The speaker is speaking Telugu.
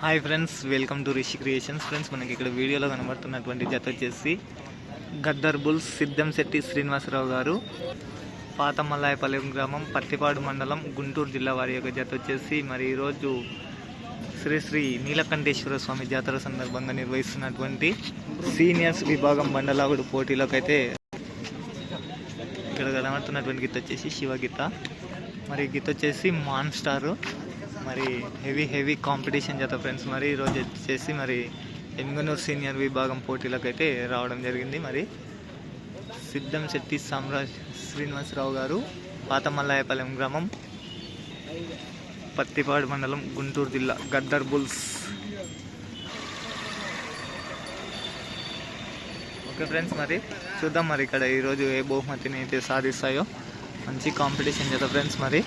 Hi friends welcome to Rishi creations friends మనకి ఇక్కడ వీడియోలో కనబడుతున్నటువంటి జత వచ్చేసి గద్దర్ బుల్స్ సిద్ధంశెట్టి శ్రీనివాసరావు గారు పాత గ్రామం పత్తిపాడు మండలం గుంటూరు జిల్లా వారి యొక్క జత వచ్చేసి మరి ఈరోజు శ్రీ శ్రీ నీలకంఠేశ్వర స్వామి జాతర సందర్భంగా నిర్వహిస్తున్నటువంటి సీనియర్స్ విభాగం బండలాగుడు పోటీలోకైతే అయితే ఇక్కడ కనబడుతున్నటువంటి గీత వచ్చేసి శివ గీత. మరి గీత వచ్చేసి మాన్ స్టార్. మరి హెవీ హెవీ కాంపిటీషన్ చేత ఫ్రెండ్స్ మరి ఈరోజు వచ్చేసి మరి ఎంగనూర్ సీనియర్ విభాగం పోటీలకు అయితే రావడం జరిగింది. మరి సిద్ధం శెట్టి సామ్రాజ్ శ్రీనివాసరావు గారు పాతమల్లాయపాలెం గ్రామం పత్తిపాడు మండలం గుంటూరు జిల్లా గద్దర్ బుల్స్. ఓకే ఫ్రెండ్స్ మరి చూద్దాం మరి ఇక్కడ ఈరోజు ఏ బహుమతిని అయితే సాధిస్తాయో. మంచి కాంపిటీషన్ చేద్దాం ఫ్రెండ్స్ మరి